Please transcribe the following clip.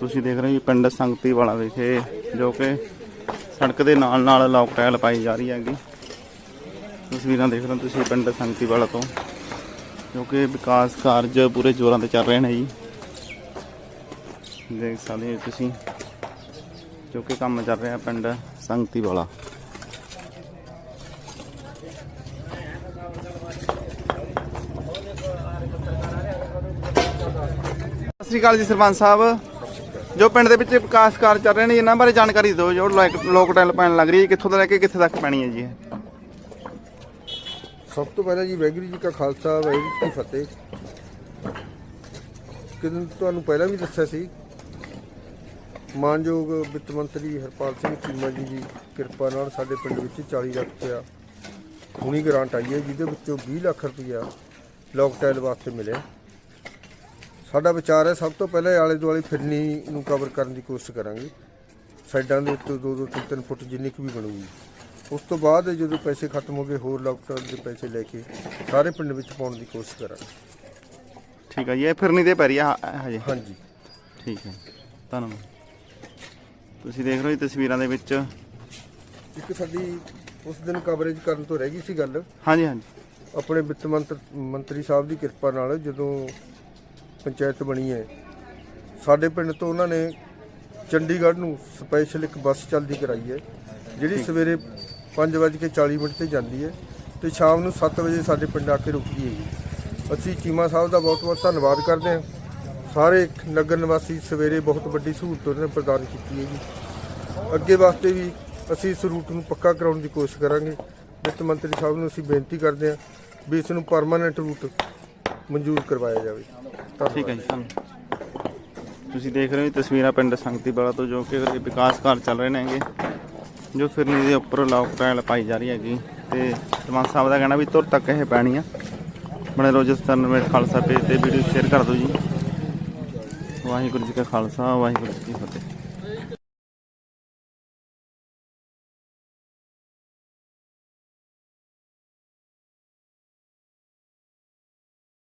ਤੁਸੀਂ ਦੇਖ ਰਹੇ ਹੋ ਜੀ ਪਿੰਡ ਸੰਗਤੀ ਵਾਲਾ ਵਿਖੇ, ਜੋ ਕਿ ਸੜਕ ਦੇ ਨਾਲ ਨਾਲ ਲੌਕ ਟਾਇਲ ਪਾਈ ਜਾ ਰਹੀ ਹੈਗੀ। ਤਸਵੀਰਾਂ ਦੇਖ ਰਹੇ ਹੋ ਤੁਸੀਂ ਪਿੰਡ ਸੰਗਤੀ ਵਾਲਾ ਤੋਂ, ਜੋ ਕਿ ਵਿਕਾਸ ਕਾਰਜ ਪੂਰੇ ਜ਼ੋਰਾਂ ਤੇ ਚੱਲ ਰਹੇ ਨੇ ਜੀ। ਦੇਖ ਸਕਦੇ ਹੋ ਤੁਸੀਂ, ਜੋ ਕਿ ਕੰਮ ਚੱਲ ਰਿਹਾ ਪਿੰਡ ਸੰਗਤੀ ਵਾਲਾ। ਸਤਿ ਸ਼੍ਰੀ ਅਕਾਲ ਜੀ ਸਰਪੰਚ ਸਾਹਿਬ। ਜੋ ਪਿੰਡ ਦੇ ਵਿੱਚ ਵਿਕਾਸ ਕਾਰਜ ਚੱਲ ਰਹੇ ਨੇ, ਇਹਨਾਂ ਬਾਰੇ ਜਾਣਕਾਰੀ ਦਿਓ ਜੋ। ਲੋਕ- ਲੋਕ ਟਾਇਲ ਪੈਣ ਲੱਗ ਰਹੀ ਹੈ, ਕਿੱਥੋਂ ਤੋਂ ਲੈ ਕੇ ਕਿੱਥੇ ਤੱਕ ਪੈਣੀ ਹੈ ਜੀ ਇਹ? ਸਭ ਤੋਂ ਪਹਿਲਾਂ ਜੀ, ਵਾਹਿਗੁਰੂ ਜੀ ਕਾ ਖਾਲਸਾ, ਵਾਹਿਗੁਰੂ ਜੀ ਕੀ ਫਤਿਹ। ਕਿਦਨ ਤੁਹਾਨੂੰ ਪਹਿਲਾਂ ਵੀ ਦੱਸਿਆ ਸੀ, ਮਾਨਯੋਗ ਵਿੱਤ ਮੰਤਰੀ ਹਰਪਾਲ ਸਿੰਘ ਚੀਮਾ ਜੀ ਦੀ ਕਿਰਪਾ ਨਾਲ ਸਾਡੇ ਪਿੰਡ ਵਿੱਚ 40 ਲੱਖ ਰੁਪਇਆ ਹੁਣੀ ਗ੍ਰਾਂਟ ਆਈ ਹੈ, ਜਿਹਦੇ ਵਿੱਚੋਂ 20 ਲੱਖ ਰੁਪਇਆ ਲੋਕਟੈਲ ਵਾਸਤੇ ਮਿਲਿਆ। ਸਾਡਾ ਵਿਚਾਰ ਹੈ ਸਭ ਤੋਂ ਪਹਿਲਾਂ ਆਲੇ ਦੁਆਲੇ ਫਿਰਨੀ ਨੂੰ ਕਵਰ ਕਰਨ ਦੀ ਕੋਸ਼ਿਸ਼ ਕਰਾਂਗੇ। ਸਾਈਡਾਂ ਦੇ ਉੱਤੇ 2-2 3-3 ਫੁੱਟ ਜਿੰਨੀ ਕੁ ਵੀ ਬਣੂਗੀ। ਉਸ ਤੋਂ ਬਾਅਦ ਜਦੋਂ ਪੈਸੇ ਖਤਮ ਹੋ ਗਏ ਹੋਰ ਲੋਕਡਾਊਨ ਦੇ ਪੈਸੇ ਲੈ ਕੇ ਸਾਰੇ ਪਿੰਡ ਵਿੱਚ ਪਾਉਣ ਦੀ ਕੋਸ਼ਿਸ਼ ਕਰਾਂਗੇ। ਠੀਕ ਹੈ ਜੀ ਇਹ ਫਿਰਨੀ ਦੇ ਪੈ ਰਹੀ ਹੈ ਹ- ਹਜੇ? ਹਾਂਜੀ। ਠੀਕ ਹੈ। ਧੰਨਵਾਦ। ਤੁਸੀਂ ਦੇਖ ਰਹੇ ਹੋ ਜੀ ਤਸਵੀਰਾਂ ਦੇ ਵਿੱਚ। ਇੱਕ ਸਾਡੀ ਉਸ ਦਿਨ ਕਵਰੇਜ ਕਰਨ ਤੋਂ ਰਹਿ ਗਈ ਸੀ ਗੱਲ। ਹਾਂਜੀ ਹਾਂਜੀ। ਆਪਣੇ ਵਿੱਤ ਮੰਤਰ ਮੰਤਰੀ ਸਾਹਿਬ ਦੀ ਕਿਰਪਾ ਨਾਲ ਜਦੋਂ ਪੰਚਾਇਤ ਬਣੀ ਹੈ। ਸਾਡੇ ਪਿੰਡ ਤੋਂ ਉਹਨਾਂ ਨੇ ਚੰਡੀਗੜ੍ਹ ਨੂੰ ਸਪੈਸ਼ਲ ਇੱਕ ਬੱਸ ਚੱਲਦੀ ਕਰਾਈ ਹੈ ਜਿਹੜੀ ਸਵੇਰੇ 5:40 ਮਿੰਟ ਤੇ ਜਾਂਦੀ ਹੈ ਤੇ ਸ਼ਾਮ ਨੂੰ 7 ਵਜੇ ਸਾਡੇ ਪਿੰਡ ਆ ਕੇ ਰੁਕਦੀ ਹੈਗੀ ਅਸੀਂ ਚੀਮਾ ਸਾਹਿਬ ਦਾ ਬਹੁਤ ਬਹੁਤ ਧੰਨਵਾਦ ਕਰਦੇ ਹਾਂ। ਸਾਰੇ ਨਗਰ ਨਿਵਾਸੀ ਸਵੇਰੇ ਬਹੁਤ ਵੱਡੀ ਸਹੂਲਤ ਉਹਨਾਂ ਨੇ ਪ੍ਰਦਾਨ ਕੀਤੀ ਹੈਗੀ ਅੱਗੇ ਵਾਸਤੇ ਵੀ ਅਸੀਂ ਇਸ ਰੂਟ ਨੂੰ ਪੱਕਾ ਕਰਾਉਣ ਦੀ ਕੋਸ਼ਿਸ਼ ਕਰਾਂਗੇ। ਵਿੱਤ ਮੰਤਰੀ ਸਾਹਿਬ ਨੂੰ ਅਸੀਂ ਬੇਨਤੀ ਕਰਦੇ ਹਾਂ ਵੀ ਇਸ ਨੂੰ ਪਰਮਾਨੈਂਟ ਰੂਟ ਮਨਜ਼ੂਰ ਕਰਵਾਇਆ ਜਾਵੇ। ਠੀਕ ਹੈ ਜੀ ਧੰਨਵਾਦ ਤੁਸੀਂ ਦੇਖ ਰਹੇ ਹੋ ਤਸਵੀਰਾਂ ਪਿੰਡ ਸੰਗਤੀ ਵਾਲਾ ਤੋਂ ਜੋ ਕਿ ਵਿਕਾਸ ਕਾਰਜ ਚੱਲ ਰਹੇ ਨੇਗੇ ਜੋ ਫਿਰਨੀ ਦੇ ਉੱਪਰ ਲੌਕ ਟਾਇਲ ਪਾਈ ਜਾ ਰਹੀ ਹੈਗੀ। ਤੇ ਸਰਪੰਚ ਸਾਹਿਬ ਦਾ ਕਹਿਣਾ ਵੀ ਤੁਰ ਤੱਕ ਇਹ ਪੈਣੀ ਆ। ਬਣੇ ਰੋਜ਼ ਸਤਨ ਵਿੱਚ ਖਾਲਸਾ ਪੇਜ ਤੇ ਵੀਡੀਓ ਸ਼ੇਅਰ ਕਰ ਦਿਓ ਜੀ। ਵਾਹਿਗੁਰੂ ਜੀ ਕਾ ਖਾਲਸਾ ਵਾਹਿਗੁਰੂ ਜੀ ਕੀ ਫਤਿਹ।